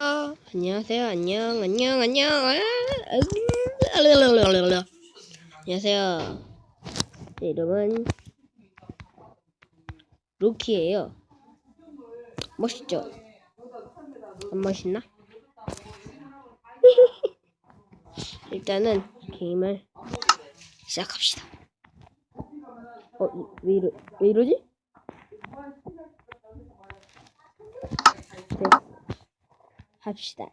어, 안녕하세요. 안녕, 안녕, 안녕. 안녕하세요. 제 이름은 루키예요. 멋있죠? 안 멋있나? 일단은 게임을 시작합시다. 어, 이- 왜 이러, 왜 이러지? 합시다.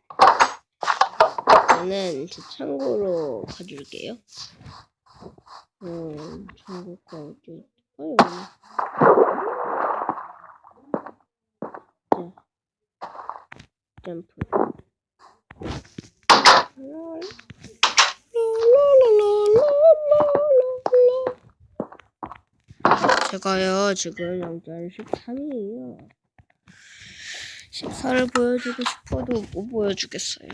저는 제 창고로 가줄게요. 음, 창고가 어디 있어요? 자, 점프. 제가요 지금 0.13이에요. 14를 보여주고 싶어도 못 보여주겠어요.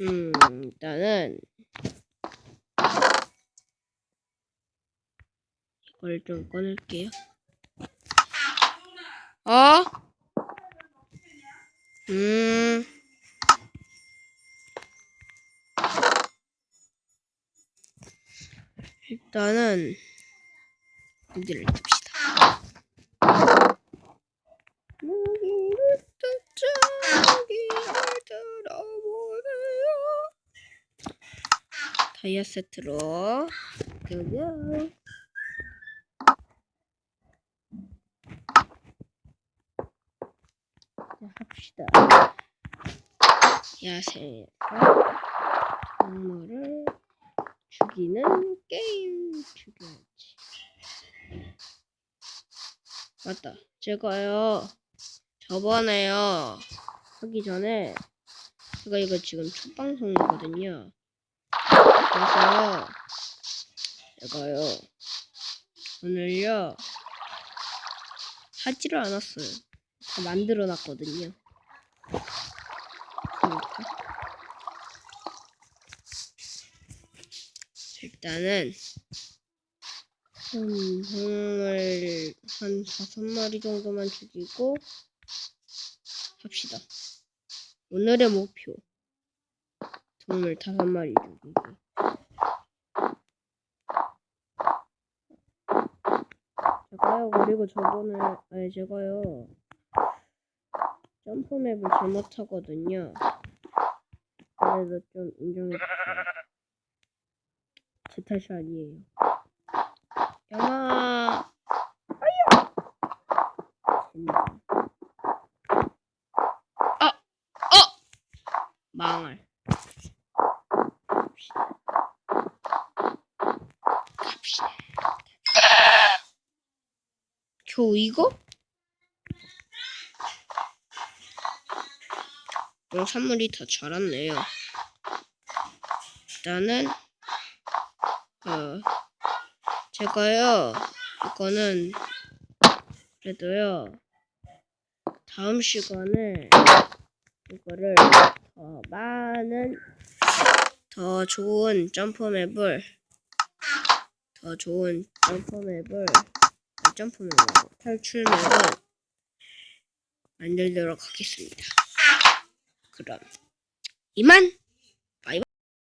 음, 일단은 이걸 좀 꺼낼게요. 어? 음. 일단은 여기를 둡시다. 무기를 뜯자 무기를 들어보세요 다이아 세트로 자 합시다 야생에서 동물을 죽이는 게임 죽여야지 맞다. 제가요, 저번에요, 하기 전에, 제가 이거 지금 첫 방송이거든요. 그래서, 제가요, 오늘요, 하지를 않았어요. 다 만들어 놨거든요. 그러니까. 일단은, 한 동물 한 다섯 마리 정도만 죽이고 합시다. 오늘의 목표 동물 다섯 마리 죽이기. 제가요 그리고 저번에 아니 제가요 점프 맵을 잘못하거든요. 그래서 좀 인정해주세요. 제 탓이 아니에요. 아야. 젠장. 아, 어, 망할. 갑시다. 갑시다. 겨우 이거? 어, 산물이 더 자랐네요. 일단은 어. 제가요, 이거는, 그래도요, 다음 시간에, 이거를 더 많은, 더 좋은 점프맵을, 더 좋은 점프맵을, 점프맵 말고 탈출맵을 만들도록 하겠습니다. 그럼, 이만!